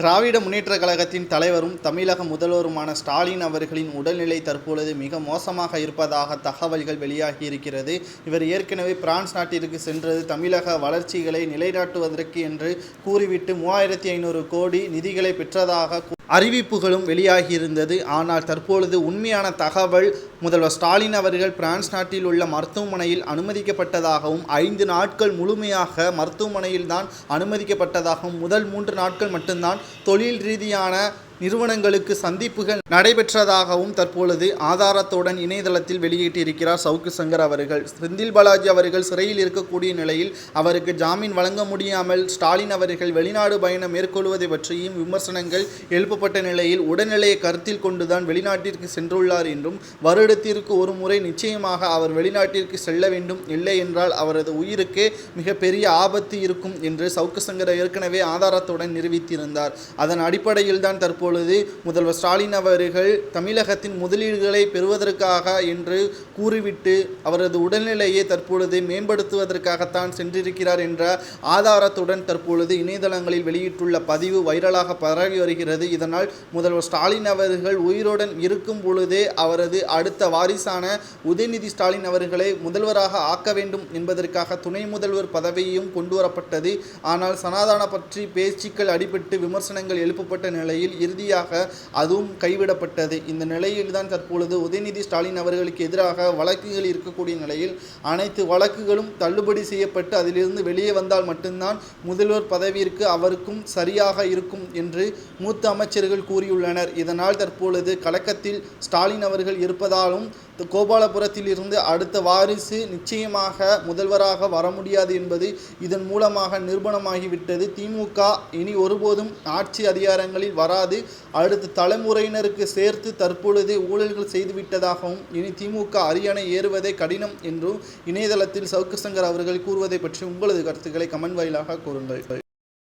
திராவிட முன்னேற்ற கழகத்தின் தலைவரும் தமிழக முதல்வருமான ஸ்டாலின் அவர்களின் உடல்நிலை தற்பொழுது மிக மோசமாக இருப்பதாக தகவல்கள் வெளியாகி இருக்கிறது. இவர் ஏற்கனவே பிரான்ஸ் நாட்டிற்கு சென்றது. தமிழக வளர்ச்சிகளை நிலைநாட்டுவதற்கு என்று கூறிவிட்டு மூவாயிரத்தி ஐநூறு கோடி நிதிகளை பெற்றதாக அறிவிப்புகளும் வெளியாகியிருந்தது. ஆனால் தற்பொழுது உண்மையான தகவல் முதல்வர் ஸ்டாலின் அவர்கள் பிரான்ஸ் நாட்டில் உள்ள மருத்துவமனையில் அனுமதிக்கப்பட்டதாகவும் ஐந்து நாட்கள் முழுமையாக மருத்துவமனையில் தான் அனுமதிக்கப்பட்டதாகவும் முதல் மூன்று நாட்கள் மட்டும்தான் தொழில் ரீதியான நிறுவனங்களுக்கு சந்திப்புகள் நடைபெற்றதாகவும் தற்பொழுது ஆதாரத்துடன் இணையதளத்தில் வெளியிட்டிருக்கிறார் சவுக்கு சங்கர் அவர்கள். செந்தில் பாலாஜி அவர்கள் சிறையில் இருக்கக்கூடிய நிலையில் அவருக்கு ஜாமீன் வழங்க முடியாமல் ஸ்டாலின் அவர்கள் வெளிநாடு பயணம் மேற்கொள்வதை பற்றியும் விமர்சனங்கள் எழுப்பப்பட்ட நிலையில் உடல்நிலையை கருத்தில் கொண்டுதான் வெளிநாட்டிற்கு சென்றுள்ளார் என்றும் வருடத்திற்கு ஒரு முறை நிச்சயமாக அவர் வெளிநாட்டிற்கு செல்ல வேண்டும் இல்லை என்றால் அவரது உயிருக்கே மிகப்பெரிய ஆபத்து இருக்கும் என்று சவுக்கு சங்கர் ஏற்கனவே ஆதாரத்துடன் நிரூபித்திருந்தார். அதன் அடிப்படையில் தான் பொழுது முதல்வர் ஸ்டாலின் அவர்கள் தமிழகத்தின் முதலீடுகளை பெறுவதற்காக என்று கூறிவிட்டு அவரது உடல்நிலையை தற்பொழுது மேம்படுத்துவதற்காகத்தான் சென்றிருக்கிறார் என்ற ஆதாரத்துடன் தற்பொழுது இணையதளங்களில் வெளியிட்டுள்ள பதிவு வைரலாக பரவி வருகிறது. இதனால் முதல்வர் ஸ்டாலின் அவர்கள் உயிருடன் இருக்கும் பொழுதே அவரது அடுத்த வாரிசான உதயநிதி ஸ்டாலின் அவர்களை முதல்வராக ஆக்க வேண்டும் என்பதற்காக துணை முதல்வர் பதவியும் கொண்டு வரப்பட்டது. ஆனால் சனாதான பற்றி பேச்சுக்கள் அடிபட்டு விமர்சனங்கள் எழுப்பப்பட்ட நிலையில் இறுதியாக அதுவும் கைவிடப்பட்டது. இந்த நிலையில்தான் தற்பொழுது உதயநிதி ஸ்டாலின் அவர்களுக்கு எதிராக வழக்குகள் இருக்கக்கூடிய நிலையில் அனைத்து வழக்குகளும் தள்ளுபடி செய்யப்பட்டு அதிலிருந்து வெளியே வந்தால் மட்டும்தான் முதல்வர் பதவியிற்கு அவருக்கும் சரியாக இருக்கும் என்று மூத்த அமைச்சர்கள் கூறியுள்ளனர். இதனால் தற்பொழுது கலக்கத்தில் ஸ்டாலின் அவர்கள் இருப்பதாலும் கோபாலபுரத்தில் இருந்து அடுத்த வாரிசு நிச்சயமாக முதல்வராக வர முடியாது என்பது இதன் மூலமாக நிரூபணமாகிவிட்டது. திமுக இனி ஒருபோதும் ஆட்சி அதிகாரங்களில் வராது. அடுத்த தலைமுறையினருக்கு சேர்த்து தற்பொழுது ஊழல்கள் செய்துவிட்டதாகவும் இனி திமுக அரியணை ஏறுவதே கடினம் என்றும் இணையதளத்தில் சவுக்கு சங்கர் அவர்கள் கூறுவதை பற்றி உங்களது கருத்துக்களை கமெண்ட் வாயிலாக கூறுங்கள்.